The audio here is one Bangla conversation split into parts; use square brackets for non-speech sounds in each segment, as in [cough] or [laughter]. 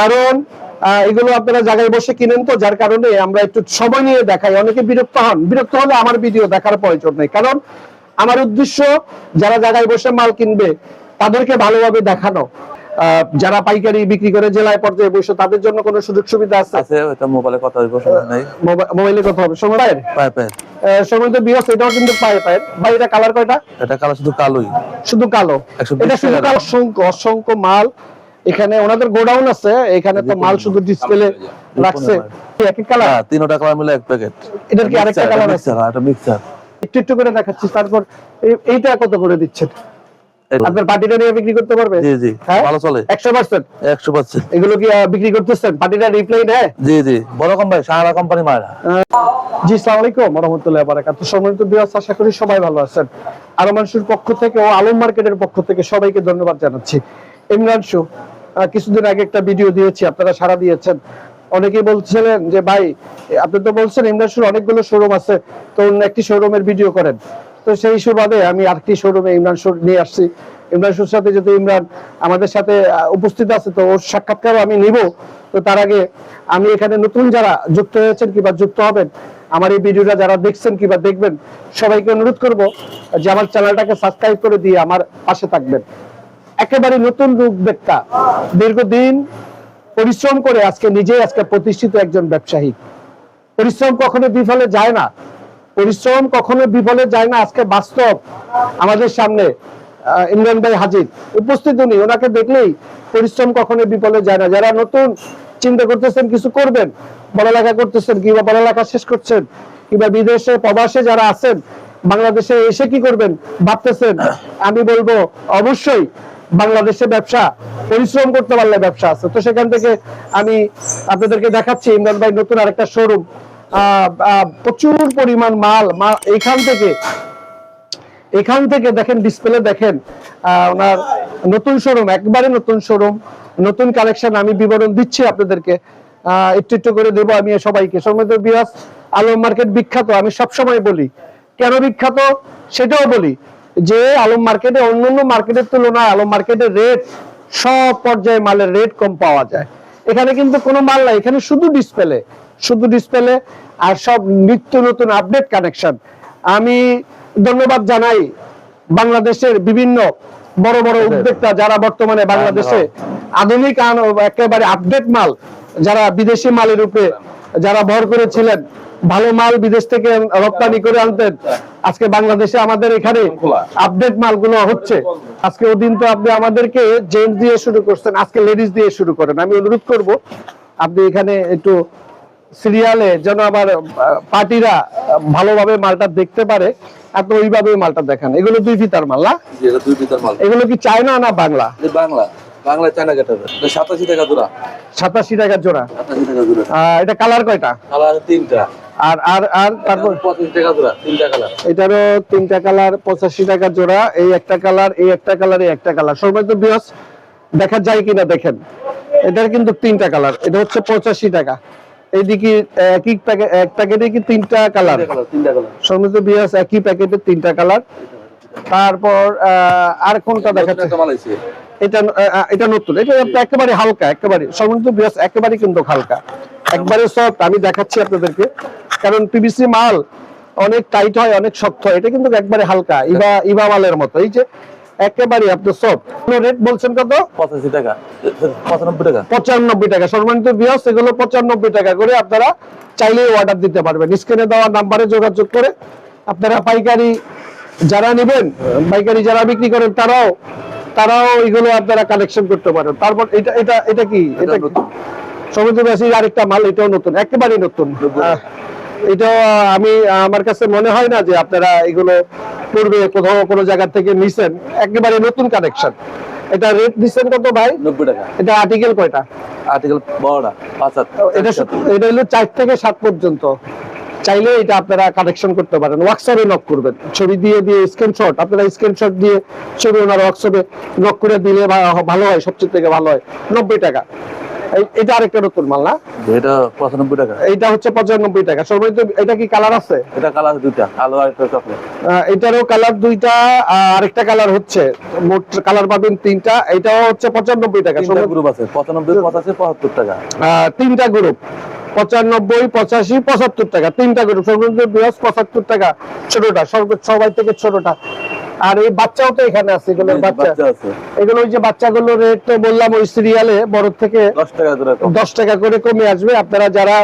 কারণ এগুলো আপনারা জায়গায় বসে কিনেন তো যার কারণে আমরা একটু সময় নিয়ে দেখাই। অনেকে বিরক্ত হন। বিরক্ত হলে আমার ভিডিও দেখার প্রয়োজন নেই। কারণ আমার উদ্দেশ্য যারা জায়গায় বসে মাল কিনবে তাদেরকে ভালোভাবে দেখানো। যারা পাইকারি বিক্রি করে জেলায় পর্যায়ে বসে তাদের জন্য কোনো সুযোগ সুবিধা আছে? আছে ওইটা মোবাইলে কথা হইব সমস্যা নাই। মোবাইলে কথা হবে। সময় পায় পায় সময় তো বিহস এটাও কিন্তু পায়ে পায়ের। বাইরে কালার কয়টা? এটা কালার শুধু কালোই। শুধু কালো। এটা শুধু কালো অসংখ্য অসংখ্য মাল এখানে ওনাদের গোডাউন আছে এখানে তো মাল শুধু ডিসপ্লে রাখছে। এক এক কালার হ্যাঁ তিনটা কালার মিলে এক প্যাকেট এটার কি আরেকটা কালার আছে? মিক্সার এটা মিক্সার একটু একটু করে দেখাচ্ছি তারপর এইটা কত করে দিচ্ছেন? আপনার পার্টিটা নিয়ে বিক্রি করতে পারবে? জি জি হ্যাঁ? ভালো চলে। একশো পার্সেন্ট? একশো পাচ্ছেন এগুলো কি বিক্রি করতেছেন? পার্টিটা রিপ্লাই নেয়? জি জি বড় কোম্পানি সাহারা কোম্পানি মারা জি সালাম আলাইকুম রহমতুল্লাহ বারাকাত সম্মানিত বিয়াস আশা করি সবাই ভালো আছেন। আরও মানুষের পক্ষ থেকে ও আলম মার্কেটের পক্ষ থেকে সবাইকে ধন্যবাদ জানাচ্ছি। ইমরান শু কিছুদিন আগে একটা ভিডিও দিয়েছি, আপনারা সারা দিয়েছেন। অনেকেই বলছিলেন যে, ভাই আপনি তো বলছেন ইমরানসুর অনেকগুলো শোরুম আছে, তো অন্য একটি শোরুমের ভিডিও করেন। তো সেই সুবাদে আমি আরেকটি শোরুমে ইমরান শুর নিয়ে আসছি। ইমরান শুর সাথে যেহেতু ইমরান আমাদের সাথে উপস্থিত আছে, তো ওর সাক্ষাৎকার আমি নিব। তো তার আগে আমি এখানে নতুন যারা যুক্ত হয়েছেন কিংবা যুক্ত হবেন, আমার এই ভিডিওটা যারা দেখছেন কিংবা দেখবেন, সবাইকে অনুরোধ করব যে আমার চ্যানেলটাকে সাবস্ক্রাইব করে দিয়ে আমার পাশে থাকবেন। একেবারে নতুন উদ্যোক্তা দীর্ঘদিন পরিশ্রম করে আজকে নিজেই আজকে প্রতিষ্ঠিত একজন ব্যবসায়ী। পরিশ্রম কখনো বিফলে যায় না। পরিশ্রম কখনো বিফলে যায় না। আজকে বাস্তব আমাদের সামনে ইমরান ভাই হাজির। উপস্থিত উনি, ওনাকে দেখলেই পরিশ্রম কখনো বিফলে যায় না। যারা নতুন, চিন্তা করতেছেন কিছু করবেন, পড়ালেখা করতেছেন কিংবা পড়ালেখা শেষ করছেন, কিংবা বিদেশে, প্রবাসে যারা আছেন, বাংলাদেশে এসে কি করবেন, ভাবতেছেন, আমি বলব, অবশ্যই বাংলাদেশে ব্যবসা পরিশ্রম করতে পারলে ব্যবসা আছে। তো সেখান থেকে আমি আপনাদেরকে দেখাচ্ছি ইমরান ভাই নতুন আরেকটা শোরুম প্রচুর পরিমাণ মাল এখান থেকে এখান থেকে দেখেন ডিসপ্লে দেখেন ওনার নতুন শোরুম একবারে নতুন শোরুম নতুন কালেকশন আমি বিবরণ দিচ্ছি আপনাদেরকে। আহ, একটু একটু করে দেবো আমি সবাইকে। সময় বিরাজ আলম মার্কেট বিখ্যাত আমি সব সময় বলি। কেন বিখ্যাত? সেটাও বলি। যে আলম মার্কেটে অন্যান্য মার্কেটের তুলনায় আলম মার্কেটের রেট সব পর্যায়ে মালের রেট কম পাওয়া যায়। এখানে কিন্তু কোনো মাল নাই এখানে শুধু ডিসপ্লে শুধু ডিসপ্লে আর সব নিত্য নতুন আপডেট কানেকশন আমি ধন্যবাদ জানাই বাংলাদেশের বিভিন্ন বড় বড় উদ্যোক্তা যারা বর্তমানে বাংলাদেশে আধুনিক একেবারে আপডেট মাল যারা বিদেশি মালের উপরে যারা ভর করেছিলেন ভালো মাল বিদেশ থেকে রপ্তানি করে আনতেন। আজকে বাংলাদেশে আমাদের এখানে আপডেট মালগুলো হচ্ছে। আজকে ওদিন তো আপনি আমাদেরকে জেন্টস দিয়ে শুরু করছেন আজকে লেডিস দিয়ে শুরু করেন। আমি অনুরোধ করব আপনি এখানে একটু সিরিয়ালে যেন আমার পার্টিরা ভালোভাবে মালটা দেখতে পারে আপনি ওইভাবে মালটা দেখান। এগুলো দুই ফিতার মাল না? জি এটা দুই পিতার মাল। এগুলো কি চায়না না বাংলা? বাংলা। বাংলা চায়না গেটার। সাতাশি টাকা জোড়া। সাতাশি টাকা জোড়া। টাকা জোড়া। এটা কালার কয়টা? কালার তিনটা। আর আর আর তারপর এটারও তিনটা কালার পঁচাশি টাকা জোড়া এই একটা কালার এই একটা কালার এই একটা কালার। সবাই তো বিয়স দেখা যায় কিনা দেখেন। এটার কিন্তু তিনটা কালার এটা হচ্ছে পঁচাশি টাকা। এইদিকে একই প্যাকেট এক প্যাকেটে কি তিনটা কালার? কালার তিনটা কালার। সমস্ত বিয়াস একই প্যাকেটে তিনটা কালার। তারপর আহ, আর কোনটা দেখাচ্ছে? এটা এটা নতুন। এটা একেবারে হালকা একেবারে। সমস্ত বিয়াস একেবারে কিন্তু হালকা। একবারে সফট আমি দেখাচ্ছি আপনাদেরকে। কারণ পিভিসি মাল অনেক টাইট হয় অনেক শক্ত হয়। এটা কিন্তু একবারে হালকা ইবা ইবা মালের মতো। এই যে একেবারে আপনার সফট রেট বলছেন কত? পঁচাশি টাকা। পঁচানব্বই টাকা। পঁচানব্বই টাকা। সম্মানিত বিয়াস এগুলো পঁচানব্বই টাকা করে আপনারা চাইলেই অর্ডার দিতে পারবেন। স্ক্রিনে দেওয়া নাম্বারে যোগাযোগ করে আপনারা পাইকারি যারা নেবেন পাইকারি যারা বিক্রি করেন তারাও তারাও এগুলো আপনারা কালেকশন করতে পারেন। তারপর এটা এটা এটা কি? এটা সমুদ্র ব্যাসী আরেকটা মাল এটাও নতুন। একেবারেই নতুন। এটাও আমার আমার কাছে মনে হয় না যে আপনারা এগুলো পূর্বে কোথাও কোনো জায়গা থেকে নিছেন। একেবারে নতুন কানেকশন এটা রেট দিচ্ছেন কত ভাই? নব্বই টাকা। এটা আর্টিকেল কয়টা? আর্টিকেল বড়টা পাঁচ হাত। এটা এটা হলো চার থেকে সাত পর্যন্ত। চাইলে এটা আপনারা কানেকশন করতে পারেন। হোয়াটসঅ্যাপে নক করবেন। ছবি দিয়ে দিয়ে স্ক্রিনশট আপনারা স্ক্রিনশট দিয়ে ছবি ওনার হোয়াটসঅ্যাপে নক করে দিলে ভালো হয় সবচেয়ে থেকে ভালো হয়। নব্বই টাকা। এটা আরেকটা নতুন মাল না? এটা পঁচানব্বই টাকা। এটা হচ্ছে পঁচানব্বই টাকা। সর্বনিম্ন এটা কি কালার আছে? এটা কালার দুইটা কালো আর একটা চকলেট। এটারও কালার দুইটা আর আরেকটা কালার হচ্ছে। মোট কালার পাবেন তিনটা। এটাও হচ্ছে পঁচানব্বই টাকা। সর্বনিম্ন- গ্রুপ আছে। পঁচানব্বই পঁচাশি পঁচাত্তর টাকা। আহ, তিনটা গ্রুপ পঁচানব্বই পঁচাশি পঁচাত্তর টাকা। তিনটা গ্রুপ সর্বনিম্ন বৃহস্প পঁচাত্তর টাকা। ছোটটা সর্ব- সবাই থেকে ছোটটা। আর এই বাচ্চাও তো এখানে আছে এগুলো বাচ্চা। বাচ্চা এগুলো ওই যে বাচ্চাগুলো রেট বললাম ওই সিরিয়ালে বড় থেকে দশ টাকা করে দশ টাকা করে কমে আসবে। আপনারা যারা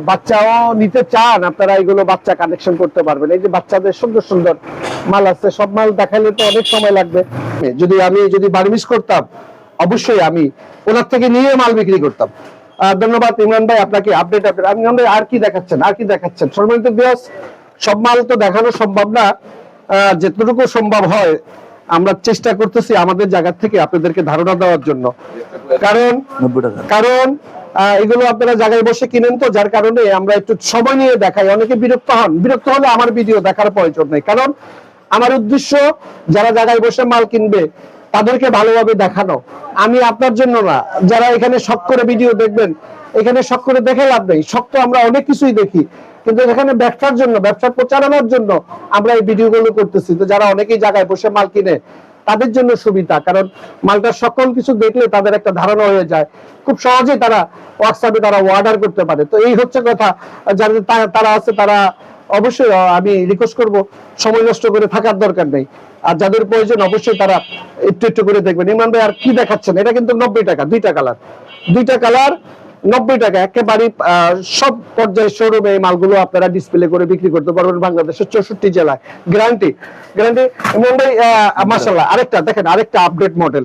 বাচ্চাও নিতে চান আপনারা এগুলো বাচ্চা কানেকশন করতে পারবেন। এই যে বাচ্চাদের সুন্দর সুন্দর মাল আছে সব মাল দেখাইলে তো অনেক সময় লাগবে। যদি আমি যদি বার্মিস করতাম অবশ্যই আমি ওনার থেকে নিয়ে মাল বিক্রি করতাম। ধন্যবাদ ইমরান ভাই আপনাকে আপডেট আপডেট ইমরান ভাই আর কি দেখাচ্ছেন? আর কি দেখাচ্ছেন? সম্মানিত বিয়াস সব মাল তো দেখানো সম্ভব না। যতটুকু সম্ভব হয় আমরা চেষ্টা করতেছি আমাদের জায়গা থেকে আপনাদেরকে ধারণা দেওয়ার জন্য। কারণ কারণ এগুলো আপনারা জায়গায় বসে কিনেন তো যার কারণে আমরা একটু সময় নিয়ে দেখাই। অনেকে বিরক্ত হন। বিরক্ত হলে আমার ভিডিও দেখার প্রয়োজন নেই। কারণ আমার উদ্দেশ্য যারা জায়গায় বসে মাল কিনবে তাদেরকে ভালোভাবে দেখানো। আমি আপনার জন্য না, যারা এখানে শখ করে ভিডিও দেখবেন, এখানে শখ করে দেখে লাভ নেই। শখ তো আমরা অনেক কিছুই দেখি, কিন্তু এখানে ব্যবসার জন্য, ব্যবসা প্রচারণার জন্য আমরা এই ভিডিওগুলো করতেছি। তো যারা অনেকেই জায়গায় বসে মাল কিনে, তাদের জন্য সুবিধা, কারণ মালটার সকল কিছু দেখলে তাদের একটা ধারণা হয়ে যায়। খুব সহজেই তারা হোয়াটসঅ্যাপে তারা অর্ডার করতে পারে। তো এই হচ্ছে কথা যাদের তা- তারা আছে, তারা অবশ্যই আমি রিকোয়েস্ট করব, সময় নষ্ট করে থাকার দরকার নেই। আর যাদের প্রয়োজন, অবশ্যই তারা একটু একটু করে দেখবেন। ইমরান ভাই, আর কি দেখাচ্ছেন? এটা কিন্তু নব্বই টাকা, দুইটা কালার দুইটা কালার নব্বই টাকা। একেবারে সব পর্যায়ের শোরুমে এই মালগুলো আপনারা ডিসপ্লে করে বিক্রি করতে পারবেন বাংলাদেশের চৌষট্টি জেলায়। গ্যারান্টি গ্যারান্টি মুম্বাই মাসাল্লাহ আরেকটা, দেখেন, আরেকটা আপডেট মডেল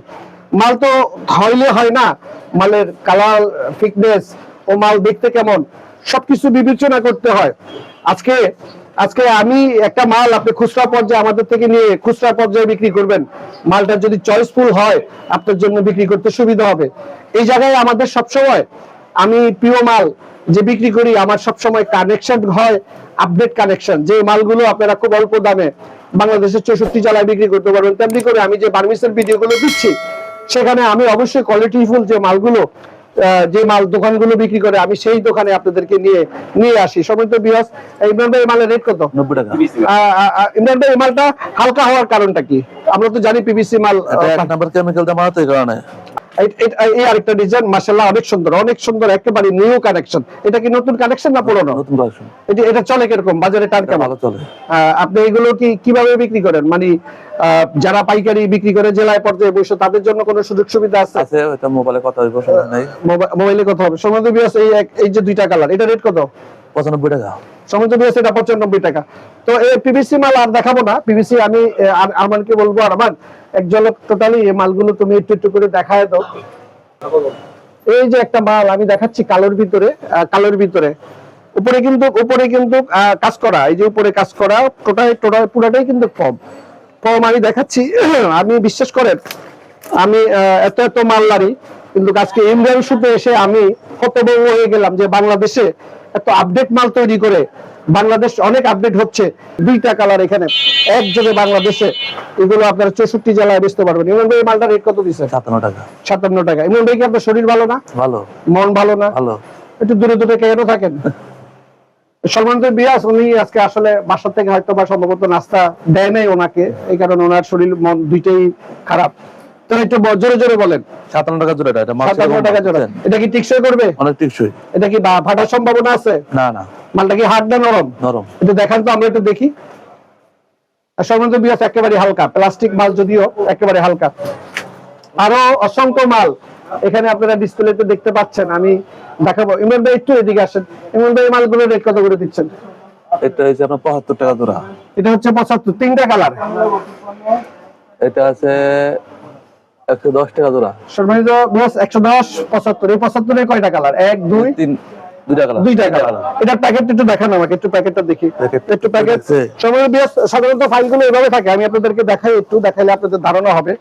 মাল তো হইলে হয় না, মালের কালার ফিটনেস ও মাল দেখতে কেমন? সবকিছু বিবেচনা করতে হয়। আজকে আজকে আমি একটা মাল আপনি খুচরা পর্যায়ে আমাদের থেকে নিয়ে খুচরা পর্যায়ে বিক্রি করবেন। মালটা যদি চয়েসফুল হয়, আপনার জন্য বিক্রি করতে সুবিধা হবে। এই জায়গায় আমাদের সবসময় আমি প্রিয় মাল যে বিক্রি করি, আমার সবসময় কানেকশন হয় আপডেট কানেকশন যে মালগুলো আপনারা খুব অল্প দামে বাংলাদেশের চৌষট্টি জেলায় বিক্রি করতে পারবেন, তেমনি করে আমি যে বার্মিসের ভিডিওগুলো দিচ্ছি, সেখানে আমি অবশ্যই কোয়ালিটিফুল যে মালগুলো যে মাল দোকানগুলো বিক্রি করে আমি সেই দোকানে আপনাদেরকে নিয়ে নিয়ে আসি। সময় বিহস ইমরান ভাই এই মালের রেট কত? নব্বই টাকা। ইমরান ভাই এই মালটা হালকা হওয়ার কারণটা কি? আমরা তো জানি পিভিসি মাল নাম্বার কেমিক্যাল তো কারণে। এই- আরেকটা ডিজাইন মাশাআল্লাহ অনেক সুন্দর অনেক সুন্দর একেবারে নিউ কানেকশন এটা কি নতুন কানেকশন না পুরনো? নতুন কালেকশন এটা চলে কীরকম? বাজারে টান কেমন? ভালো চলে। আপনি এগুলো কি কীভাবে বিক্রি করেন? মানে যারা পাইকারি বিক্রি করে জেলায় পর্যায়ে বসে তাদের জন্য কোনো সুযোগ সুবিধা আছে? আছে ওইটা মোবাইলে কথা সমস্যা নাই। মোবাইলে কথা হবে। সময় বিয়াস এই এক- এই যে দুইটা কালার এটা রেট কত? পঁচানব্বই টাকা। সময় বিয়াস এটা পঁচানব্বই টাকা। তো এই পিভিসি মাল আর দেখাবো না। পিভিসি আমি আর- আরমানকে বলব আরমান এক ঝলক টোটালি এই মালগুলো তুমি একটু একটু করে দেখায় দাও। এই যে একটা মাল আমি দেখাচ্ছি কালোর ভিতরে কালোর ভিতরে। উপরে কিন্তু উপরে কিন্তু কাজ করা এই যে উপরে কাজ করা টোটাল টোটাল পুরোটাই কিন্তু কম। কম আমি দেখাচ্ছি [clears throat] আমি বিশ্বাস করেন আমি এত এত মাল লারি কিন্তু আজকে ইমরান শুতে এসে আমি হতভম্ব হয়ে গেলাম যে বাংলাদেশে এত আপডেট মাল তৈরি করে বাংলাদেশ অনেক আপডেট হচ্ছে দুইটা কালার এখানে একযোগে বাংলাদেশে এগুলো আপনারা চৌষট্টি জেলায় বেচতে পারবেন। ইমরান ভাই মালটা রেট কত দিচ্ছে সাতান্ন টাকা। সাতান্ন টাকা। ইমরান ভাই কি আপনার শরীর ভালো না? ভালো। মন ভালো না? ভালো। একটু দূরে দূরে কেন থাকেন? সলমান বিয়াস উনি আজকে আসলে বাসা থেকে হয়তো বা সম্ভবত নাস্তা দেয় নাই ওনাকে। এই কারণে ওনার শরীর মন দুইটাই খারাপ। তো একটু জোরে জোরে বলেন। সাতান্ন টাকা জোড়া এটা সাতান্ন টাকা জোরে এটা কি টিকসই করবে? অনেক টিকসই। এটা কি ফাটার সম্ভাবনা আছে? না না। মালটা কি হার্ড না নরম? নরম। একটু দেখান তো আমরা একটু দেখি। আর সলমান তো বিয়াস একেবারে হালকা। প্লাস্টিক মাল যদিও একেবারে হালকা। আরও অসংখ্য মাল। এখানে আপনারা ডিসপ্লেতে দেখতে পাচ্ছেন আমি দেখাবো। ইমরান ভাই একটু এদিকে আসেন। ইমরান ভাই মালগুলো রেট কত করে দিচ্ছেন? এটা হচ্ছে আপনার পঁচাত্তর টাকা জোড়া। এটা হচ্ছে পঁচাত্তর তিনটা কালার এটা আছে একশো দশ টাকা জোড়া। সম্মানিত বস একশো দশ পঁচাত্তর। এই পঁচাত্তরের কয়টা কালার এক দুই? তিন দুইটা কালার দুইটা কালার এটা প্যাকেট একটু দেখান আমাকে একটু প্যাকেটটা দেখি। একটু প্যাকেট আছে। বিয়াস সাধারণত ফাইলগুলো এভাবে থাকে আমি আপনাদেরকে দেখাই একটু দেখাইলে আপনাদের ধারণা হবে।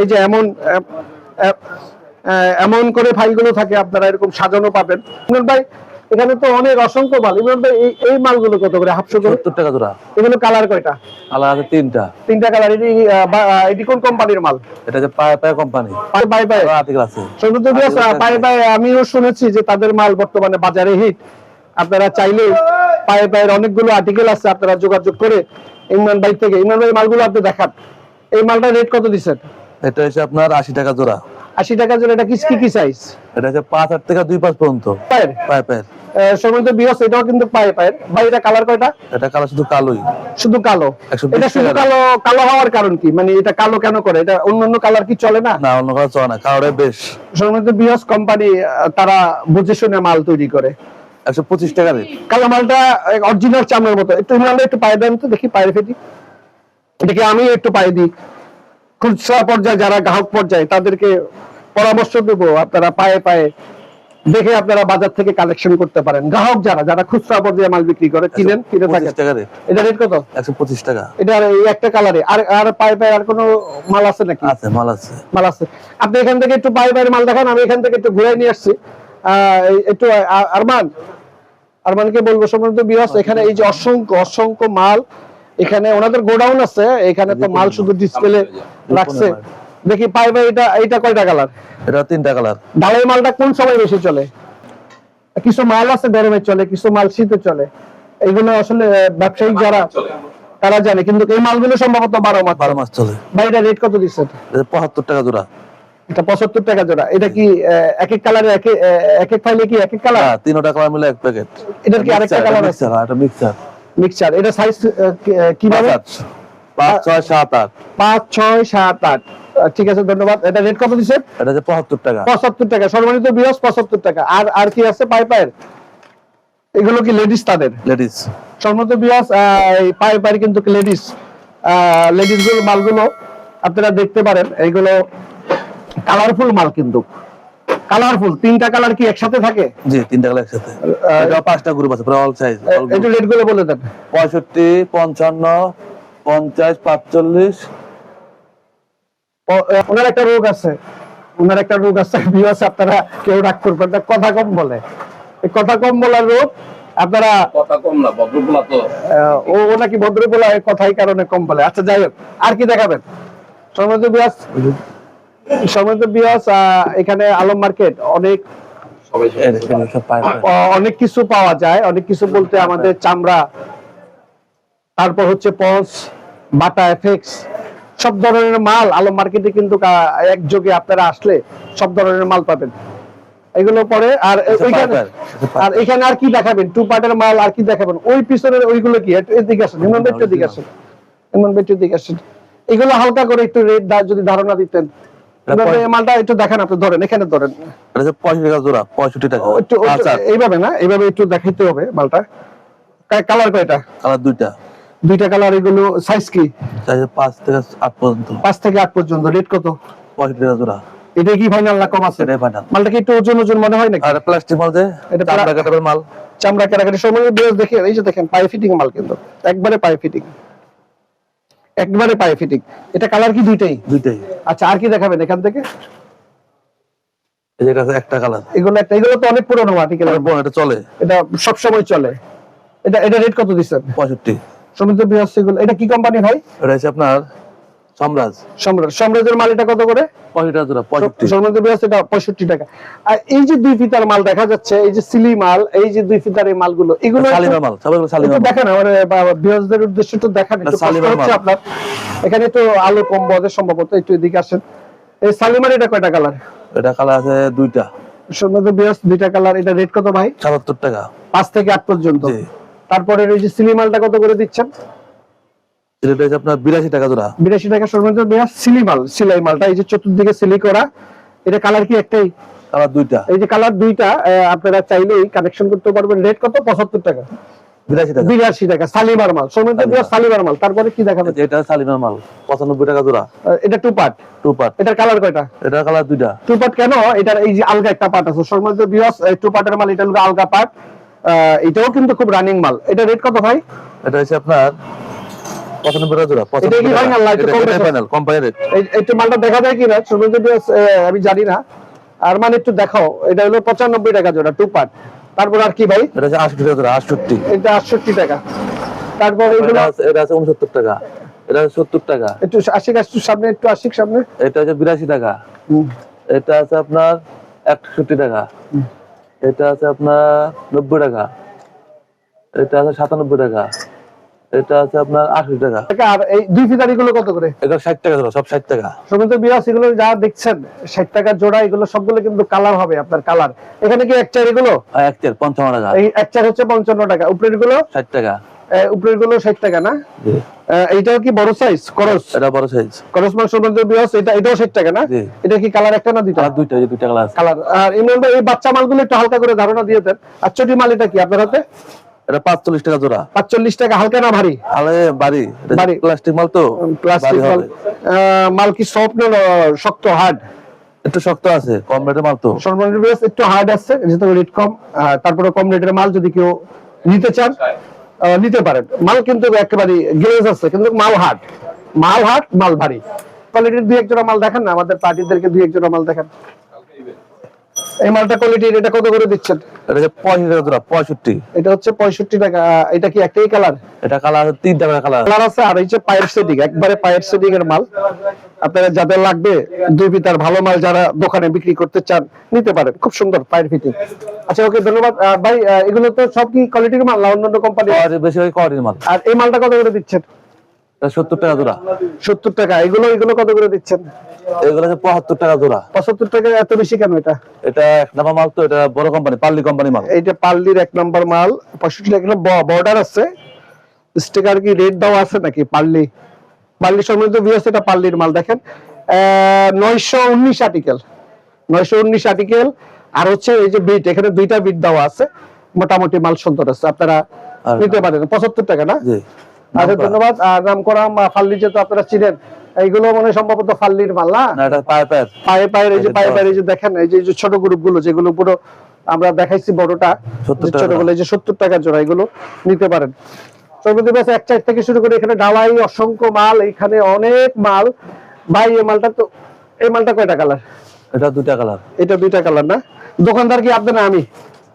এই যে এমন এমন করে ফাইলগুলো থাকে আপনারা এরকম সাজানো পাবেন। ইমরান ভাই এখানে তো অনেক অসংখ্য মাল। ইমরান ভাই এই মালগুলো কত করে? হাফশো করে? সত্তর টাকা জোড়া। এগুলো কালার কয়টা? কালার আছে তিনটা। তিনটা কালার। এটি এটি কোন কোম্পানির মাল? এটা হচ্ছে পায়ে পায়ে কোম্পানি। বাই বাই বাই আর্টিকেল আছে। সৌন্দর্য পায়ে পায়ে আমিও শুনেছি যে তাদের মাল বর্তমানে বাজারে হিট আপনারা চাইলে পায়ে পায়ের অনেকগুলো আর্টিকেল আছে আপনারা যোগাযোগ করে ইমরান ভাই থেকে। ইমরান ভাই মালগুলো আপনি দেখান। এই মালটা রেট কত দিচ্ছেন? এটা হচ্ছে আপনার আশি টাকা জোড়া। আশি টাকা জন্য এটা কি কি কি সাইজ এটা হচ্ছে পাঁচ হাজার থেকে দুই পাঁচ পর্যন্ত। পায়ের? পায়ে পায়ের। সৌন্দর্য বিয়াস এটাও কিন্তু পায়ে পায়ের। ভাই এটা কালার কয়টা? এটা কালার শুধু কালোই। শুধু কালো? এটা শুধু কালো কালো হওয়ার কারণ কি? মানে এটা কালো কেন করে? এটা অন্য অন্য কালার কি চলে না? না অন্য কালার চলে না কালারে বেশ। বিয়াস কোম্পানি তারা বুঝে শুনে মাল তৈরি করে। একশো পঁচিশ টাকা রেট কালো মালটা অরিজিনাল চামড়ার মতো। একটু মালটা একটু পায়ে দেন তো দেখি পায়ে ফেটি এটা কি আমি একটু পায়ে দিই? খুচরা পর্যায়ে যারা গ্রাহক পর্যায়ে তাদেরকে পরামর্শ দেব। আপনারা পায়ে পায়ে দেখে আপনারা বাজার থেকে কালেকশন করতে পারেন। গ্রাহক যারা যারা খুচরা পর্যায়ে মাল বিক্রি করে কিনেন কিনে রেট। এটা রেট কত? একশো পঁচিশ টাকা। এটা এই একটা কালারে। আর আর পায়ে পায়ে আর কোনো মাল আছে নাকি? আছে মাল আছে। মাল আছে। আপনি এখান থেকে একটু পায়ে পায়ে মাল দেখান আমি এখান থেকে একটু ঘুরে নিয়ে আসছি। আহ, একটু আরমান। আরমানকে বলব সম্বন্ধে বিরাস এখানে এই যে অসংখ্য অসংখ্য মাল এখানে ওনাদের গোডাউন আছে এখানে তো মাল শুধু ডিসপ্লে রাখছে দেখি পাই পাই এটা এইটা কয়টা কালার এটা তিনটা কালার ঢালাই মালটা কোন সময় বেশি চলে? কিছু মাল আছে গরমে চলে কিছু মাল শীতে চলে। এইগুলো আসলে আহ, ব্যবসায়িক যারা তারা জানে কিন্তু এই মালগুলো সম্ভবত বারো মাস। বারো মাস চলে। ভাই এটা রেট কত দিচ্ছে এটা? পঁচাত্তর টাকা জোড়া। এটা পঁচাত্তর টাকা জোড়া। এটা কি এক এক কালারে এক এক- ফাইলে কি এক এক কালার তিনটা কালার মিলে এক প্যাকেট এটা কি আরেকটা কালার আছে? এটা মিক্সার মিক্সচার এটা সাইজ কীভাবে? পাঁচ ছয় সাত আট। পাঁচ ছয় সাত আট। ঠিক আছে ধন্যবাদ। এটা রেট কত দিচ্ছে এটা হচ্ছে পঁচাত্তর টাকা। পঁচাত্তর টাকা। সর্বনিম্ন পঁচাত্তর টাকা। আর আর কি আছে পাই পায়ের? এগুলো কি লেডিস তাদের? লেডিস সর্বনিম্ন এই পায়ে পায়ের কিন্তু লেডিস লেডিসগুলো মালগুলো আপনারা দেখতে পারেন। এইগুলো কালারফুল মাল কিন্তু। কালারফুল তিনটা কালার কি একসাথে থাকে? জি তিনটা কালার একসাথে। এটা পাঁচটা গ্রুপ আছে অল সাইজ একটু রেটগুলো বলে দেন। পঁয়ষট্টি পঞ্চান্ন পঞ্চাশ পাঁচচল্লিশ। ওনার একটা রোগ আছে। ওনার একটা রোগ আছে ভিউয়ার্স আপনারা কেউ রাগ করবেন না। কথা কম বলে। এই কথা কম বলার রোগ আপনারা কথা কম না ভদ্রগুলা তো। ও নাকি ভদ্র বলা এই কথাই কারণে কম বলে। আচ্ছা যাই হোক আর কি দেখাবেন? সমৃদ্ধ বিয়াস বিয়াস এখানে আলম মার্কেট অনেক। আহ, অনেক কিছু পাওয়া যায় অনেক কিছু বলতে আমাদের চামড়া তারপর হচ্ছে পস বাটা এফেক্স সব ধরনের মাল আলম মার্কেটে কিন্তু একযোগে আপনারা আসলে সব ধরনের মাল পাবেন। এগুলো পরে আর আচ্ছা, ওইখানে আচ্ছা, পাইকার। আর এখানে আর কি দেখাবেন? টু পার্টের মাল আর কি দেখাবেন? ওই পিছনের ওইগুলো কি? এদিকে আসেন ইমন ভাই একটু এদিকে আসেন। ইমন ভাই একটু এদিকে আসেন। এগুলো হালকা করে একটু রেট যদি ধারণা দিতেন। মালটা একটু দেখেন আপনি ধরেন এখানে ধরেন। এটা পঁয়ষট্টি টাকা জোড়া পঁয়ষট্টি টাকা। এইভাবে না? এইভাবে একটু দেখাইতে হবে মালটা। কালার কয়টা? কালার দুইটা। দুইটা কালার এগুলো সাইজ কি? সাইজ পাঁচ থেকে আট পর্যন্ত। পাঁচ থেকে আট পর্যন্ত রেট কত? পঁয়ষট্টি টাকা জোড়া। এটা কি ফাইনাল না কম আছে? ফাইনাল মালটা কি একটু ওজন ওজন মনে হয় নাকি? আর প্লাস্টিক মাল যে এটা চামড়া কাটাবের মাল। চামড়া কেনাকাটি সময় বেশ দেখে এই যে দেখেন পায়ে ফিটিং মাল কিন্তু। একবারে পায়ে ফিটিং একবারে পায়ে ফিটিং এটা কালার কি দুইটাই? দুইটাই। আচ্ছা আর কি দেখাবেন এখান থেকে? এটা একটা কালার এগুলো একটা এগুলো তো অনেক পুরোনো মাটি বোন এটা চলে। এটা সব সময় চলে। এটা এটা রেট কত দিচ্ছেন? পঁয়ষট্টি। সমৃদ্ধ বিহার এগুলো এটা কি কোম্পানি ভাই এটা হচ্ছে আপনার সম্রাজ সম্রাট। সম্রাটের মাল এটা কত করে? পঁয়ষট্টি টাকা আর এই যে দুই ফিতার মাল দেখা যাচ্ছে এই যে সিলি মাল এই যে দুই ফিতার এই মালগুলো এগুলো দেখেন বৃহস্পতির উদ্দেশ্যে দেখান মাল। আপনার। এখানে তো আলো কম বদে সম্ভবত একটু এদিকে আসেন। এই সালিমার এটা কয়টা কালার? এটা কালার আছে দুইটা। সম্রাট বৃহস্প দুইটা কালার এটা রেট কত ভাই? সাতাত্তর টাকা। পাঁচ থেকে আট পর্যন্ত। তারপরে এই যে সিলি মালটা কত করে দিচ্ছেন? এটা হচ্ছে আপনার বিরাশি টাকা জোড়া। বিরাশি টাকা দেওয়া সিলি মাল সিলাই মালটা এই যে চতুর্দিকে সিলি করা এটা কালার কি একটাই? কালার দুইটা। এই যে কালার দুইটা আপনারা চাইলেই করতে পারবেন। রেট কত? পঁচাত্তর টাকা। বিরাশি টাকা। সালিমার মাল সর্বোচ্চ সালিমার মাল। তারপরে কি দেখাবেন? এটা শালিমার মাল পঁচানব্বই টাকা জোড়া। এটা টু পার্ট টু পার্ট এটার কালার কয়টা? এটা কালার দুইটা। টু পার্ট কেন? এটার এই যে আলগা একটা পার্ট আছে। টু পার্টের মাল এটা আলগা পার্ট এটাও কিন্তু খুব রানিং মাল। এটা রেট কত ভাই এটা হচ্ছে আপনার পঁচানব্বই টাকা জোড়া এটা কি final না? একটু ফাইনাল কোম্পানি রেট একটু মালটা দেখা যায় কিনা? সর্বোচ্চ আমি জানি না। আর মানে একটু দেখাও। এটা হলো পঁচানব্বই টাকা জোড়া টু পার্ট তারপর আর কি ভাই? এটা টাকা জোড়া এটা টাকা। তারপর এটা এগুলো এটা আছে উনসত্তর টাকা। এটা আছে সত্তর টাকা। একটু আশিক একটু সামনে একটু আশিক সামনে। এটা হচ্ছে বিরাশি টাকা। এটা আছে আপনার একষট্টি টাকা। এটা আছে আপনার নব্বই টাকা। এটা আছে সাতানব্বই টাকা। এটা আছে আপনার আশি টাকা। আর এই দুই ফিতারি গুলো কত করে? এটা ষাট টাকা জোড়া সব ষাট টাকা। সমিত বিরাস এগুলো যা দেখছেন ষাট টাকা জোড়া এগুলো সবগুলো কিন্তু কালার হবে আপনার কালার এখানে কি এক চার এগুলো? এক চার পঞ্চান্ন টাকা। এই এক চার হচ্ছে পঞ্চান্ন টাকা। উপরেরগুলো ষাট টাকা। উপরেরগুলো ষাট টাকা না? এইটাও কি বড় সাইজ করস এটা বড় সাইজ করস মাংস এটা এটাও ষাট টাকা না? এটা কি কালার একটা না দুইটা? দুইটা দুইটা কালার কালার আর ইমরান ভাই এই বাচ্চা মালগুলো একটু হালকা করে ধারণা দিয়ে দেন। আর চটি মাল এটা কি আপনার হাতে? এটা পাঁচচল্লিশ টাকা জোড়া। পাঁচচল্লিশ টাকা হালকা না ভারী? বাড়ি বাড়ি। প্লাস্টিক মাল তো প্লাস্টিক মাল। মাল কি সফট না শক্ত হার্ড একটু শক্ত আছে কম রেটের মাল তো। সর্বনিম্ন বেস একটু হার্ড আছে যেহেতু রেট কম। তারপরে কম রেটের মাল যদি কেউ নিতে চান নিতে পারেন। মাল কিন্তু একেবারে গ্লেজ আছে কিন্তু মাল হার্ড মাল হার্ড মাল ভারী। কোয়ালিটির দুই একজোড়া মাল দেখেন না আমাদের পার্টিদেরকে দুই একজোড়া মাল দেখেন। এই মালটা এটা কত করে দিচ্ছেন? এটা হচ্ছে টাকা জোড়া এটা হচ্ছে পঁয়ষট্টি টাকা। এটা কি একটাই কালার এটা কালার কালার কালার আছে আর এই যে পায়ের সেটিং একবারে সেটিং এর মাল। আপনারা যাদের লাগবে দুই পিতার ভালো মাল যারা দোকানে বিক্রি করতে চান নিতে পারেন। খুব সুন্দর পায়ের ফিটিং আচ্ছা ওকে ধন্যবাদ। ভাই এগুলো তো সব কি কোয়ালিটির মাল না অন্যান্য কোম্পানি আর বেশিরভাগ কোয়ালিটির মাল। আর এই মালটা কত করে দিচ্ছেন? সত্তর টাকা জোড়া। সত্তর টাকা এগুলো এগুলো কত করে দিচ্ছেন? এগুলো পঁচাত্তর টাকা জোড়া। পঁচাত্তর টাকা এত বেশি কেন এটা? এটা এক নাম্বার মাল তো এটা বড় কোম্পানি পার্লি কোম্পানি মাল। এইটা পার্লির এক নম্বর মাল পঁয়ষট্টি টাকা। বর্ডার আছে। স্টিকার কি রেট দেওয়া আছে নাকি? সম্বন্ধিত ভিউস এটা পার্লির মাল দেখেন। নয়শো উনিশ আর্টিকেল নয়শো উনিশ আর্টিকেল আর হচ্ছে এই যে বিট এখানে দুইটা বিট দেওয়া আছে। মোটামুটি মাল সুন্দর আছে আপনারা নিতে পারেন। পঁচাত্তর টাকা না? জি। আচ্ছা ধন্যবাদ। নাম করা ফাল্লি যেহেতু আপনারা চিনেন এইগুলো মনে সম্ভবত ফাল্লির মাল। না এটা পায়ে পায়ে পায়ে পায়ের এই যে পায়ে পায়ের এই যে দেখেন এই যে ছোট গ্রুপগুলো যেগুলো পুরো আমরা দেখাইছি বড়টা 70 যে এই যে সত্তর টাকা জোড়া এগুলো নিতে পারেন। এক চার থেকে শুরু করে এখানে ডালাই অসংখ্য মাল এখানে অনেক মাল। ভাই এই মালটা তো এই মালটা কয়টা কালার? এটা দুইটা কালার। এটা দুইটা কালার না? দোকানদার কি আপনি না আমি?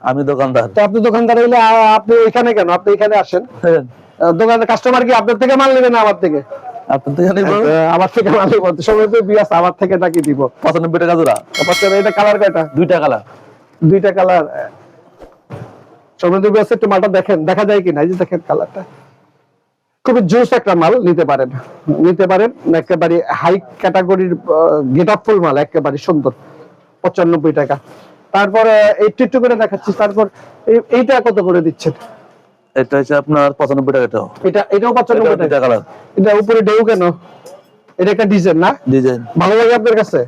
আমি দোকানদার। তো আপনি দোকানদার হইলে আ- আপনি এখানে কেন? আপনি এখানে আসেন। হ্যাঁ, দোকানের কাস্টমার কি আপনার থেকে মাল নেবে না আমার থেকে? আপনার থেকে নিব? আমার থেকে মাল নেব। সবাই তো বিয়াস আমার থেকে নাকি দিব। পঁচানব্বই টাকা জোড়া এটা কালার কয়টা? দুইটা কালার দুইটা কালার সমৃদ্ধ ব্যবস্থা একটু মালটা দেখেন। দেখা যায় কিনা? এই যে দেখেন কালারটা খুবই জোস একটা মাল নিতে পারেন। নিতে পারেন একেবারে হাই ক্যাটাগরির গেট আপ ফুল মাল একেবারে সুন্দর। পঁচানব্বই টাকা। তারপর করে দেখাচ্ছি। তারপর এই- এইটা কত করে দিচ্ছেন? এটা হচ্ছে আপনার পঁচানব্বই টাকা এটাও। এটা এটাও পঁচানব্বই দুইটা টাকা। কালার এটা উপরে ঢেউ কেন? এটা একটা ডিজাইন না? ডিজাইন। ভালো লাগে আপনার কাছে?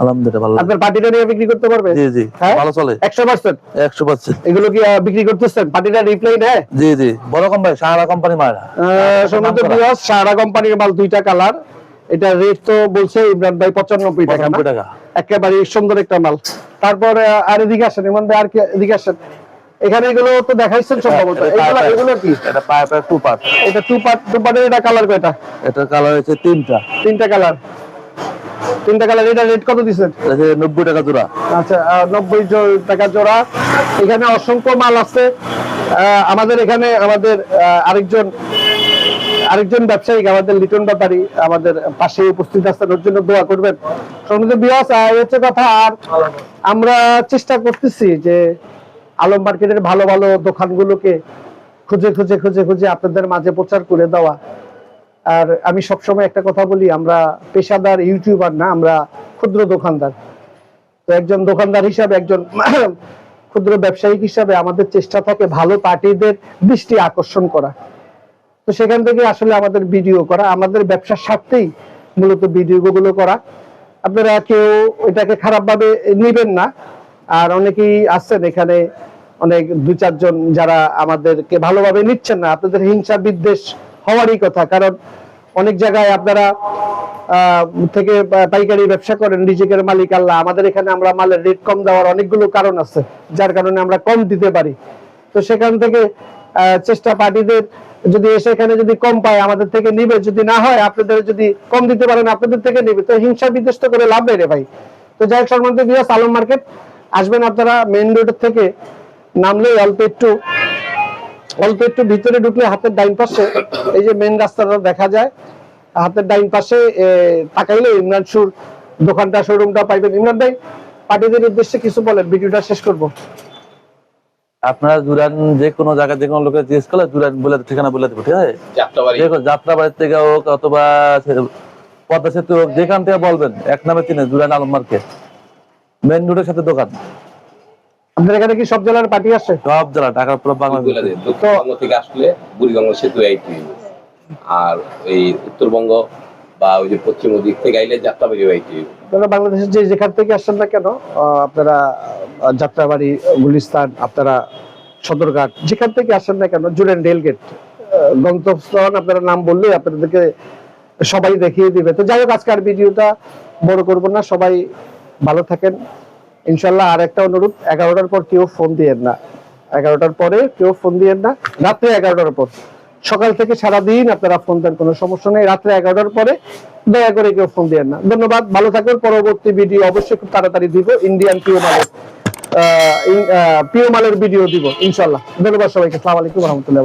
আলহামদুলিল্লাহ ভালো আপনার পার্টিটা নিয়ে বিক্রি করতে পারবে? জি জি? ভালো চলে। একশো পার্সেন্ট? একশো পার্সেন্ট। এগুলো কি আহ, বিক্রি করতেছেন? পার্টিটা রিপ্লাই নেয় জি জি বড় কোম্পানি সারা কোম্পানি বিয়াস সারা কোম্পানির মাল দুইটা কালার এটা রেট তো বলছে ইমরান ভাই পঁচানব্বই টাকা একেবারে সুন্দর একটা মাল। তারপর আর এদিকে আসেন ইমরান ভাই আর কি এদিকে আসেন? এখানে এগুলো তো দেখাইছেন সম্ভবত। এগুলো এগুলো কি? এটা পায়ে পায়ে টু পার্ট এটা টু পার্ট টু পার্টের এটা কালার কয়টা? এটার কালার হচ্ছে তিনটা। তিনটা কালার তিনটা কালার এটা রেট কত এটা হচ্ছে নব্বই টাকা জোড়া। আচ্ছা নব্বই টাকা জোড়া। এখানে অসংখ্য মাল আছে। আমাদের এখানে আমাদের আরেকজন আরেকজন ব্যবসায়িক আমাদের লিটন ব্যাপারী আমাদের পাশে উপস্থিত আছেন ওর জন্য দোয়া করবেন। সমুদ্র বিয়াস হচ্ছে কথা। আর আমরা চেষ্টা করতেছি যে আলম মার্কেটের ভালো ভালো দোকানগুলোকে খুঁজে খুঁজে খুঁজে খুঁজে আপনাদের মাঝে প্রচার করে দেওয়া। আর আমি সবসময় একটা কথা বলি, আমরা পেশাদার ইউটিউবার না, আমরা ক্ষুদ্র দোকানদার। তো একজন দোকানদার হিসাবে, একজন [clears throat] ক্ষুদ্র ব্যবসায়িক হিসাবে আমাদের চেষ্টা থাকে ভালো পার্টিদের দৃষ্টি আকর্ষণ করা। তো সেখান থেকে আসলে আমাদের ভিডিও করা, আমাদের ব্যবসার স্বার্থেই মূলত ভিডিও গুলো করা। আপনারা কেউ এটাকে খারাপ ভাবে নিবেন না। আর অনেকেই আছেন এখানে, অনেক দু চারজন যারা আমাদেরকে ভালোভাবে নিচ্ছেন না, আপনাদের হিংসা বিদ্বেষ হওয়ারই কথা। কারণ অনেক জায়গায় আপনারা থেকে পাইকারি ব্যবসা করেন, রিজিকের মালিক আল্লাহ। আমাদের এখানে আমরা মালের রেট কম দেওয়ার অনেকগুলো কারণ আছে, যার কারণে আমরা কম দিতে পারি। তো সেখান থেকে চেষ্টা পার্টিদের যদি এসে এখানে যদি কম পায়, আমাদের থেকে নিবে। যদি না হয়, আপনাদের যদি কম দিতে পারেন, আপনাদের থেকে নিবে। তো হিংসা বিদ্বেষ করে লাভ নেই রে ভাই। তো যাই হোক সম্বন্ধে আলম মার্কেট আসবেন আপনারা মেইন রোড থেকে নামলে অল্প একটু অল্প একটু ভিতরে ঢুকলে হাতের ডাইন পাশে এই যে মেন রাস্তাটা দেখা যায় হাতের ডাইন পাশে তাকাইলে ইমরান সুর দোকানটা শোরুমটা পাইবেন। ইমরান ভাই পার্টিদের উদ্দেশ্যে কিছু বলেন ভিডিওটা শেষ করব। আপনারা জুরান যে কোনো জায়গায় যে কোনো লোকের জিজ্ঞেস করলে জুরান বলে ঠিকানা বলে দেবো ঠিক আছে? যাত্রাবাড়ি। দেখো যাত্রাবাড়ির থেকে হোক অথবা পদ্মা সেতু হোক যেখান থেকে বলবেন এক নামে চিনে জুরান আলম মার্কেট। মেন রোডের সাথে দোকান। আপনার এখানে কি সব জেলার পার্টি আসে সব জেলা ঢাকার পুরো বাংলাদেশ। বলে দক্ষিণবঙ্গ থেকে আসলে বুড়িগঙ্গ সেতু আইটি আর এই উত্তরবঙ্গ বা ওই যে পশ্চিম দিক থেকে আইলে যাত্রাবাড়ি আইটি আপনারা বাংলাদেশের যে যেখান থেকে আসেন না কেন আপনারা আহ, যাত্রাবাড়ি গুলিস্তান আপনারা সদরঘাট যেখান থেকে আসেন না কেন জুরেন রেলগেট। গন্তব্যস্থান আপনারা নাম বললে আপনাদেরকে সবাই দেখিয়ে দিবে। তো যাই হোক আজকে আর ভিডিওটা বড় করব না। সবাই ভালো থাকেন। ইনশাল্লাহ আর একটা অনুরোধ, এগারোটার পর কেউ ফোন দিয়েন না। এগারোটার পরে কেউ ফোন দিয়েন না, রাত্রে এগারোটার পর। সকাল থেকে সারাদিন আপনারা ফোন দেন, কোনো সমস্যা নেই। রাত্রে এগারোটার পরে দয়া করে কেউ ফোন দিয়েন না। ধন্যবাদ, ভালো থাকবেন পরবর্তী ভিডিও অবশ্যই খুব তাড়াতাড়ি দিব। ইন্ডিয়ান পিও মালের পিও মালের ভিডিও দিব ইনশাল্লাহ ধন্যবাদ সবাইকে। সালাম আলাইকুম, রহমতুল্লাহ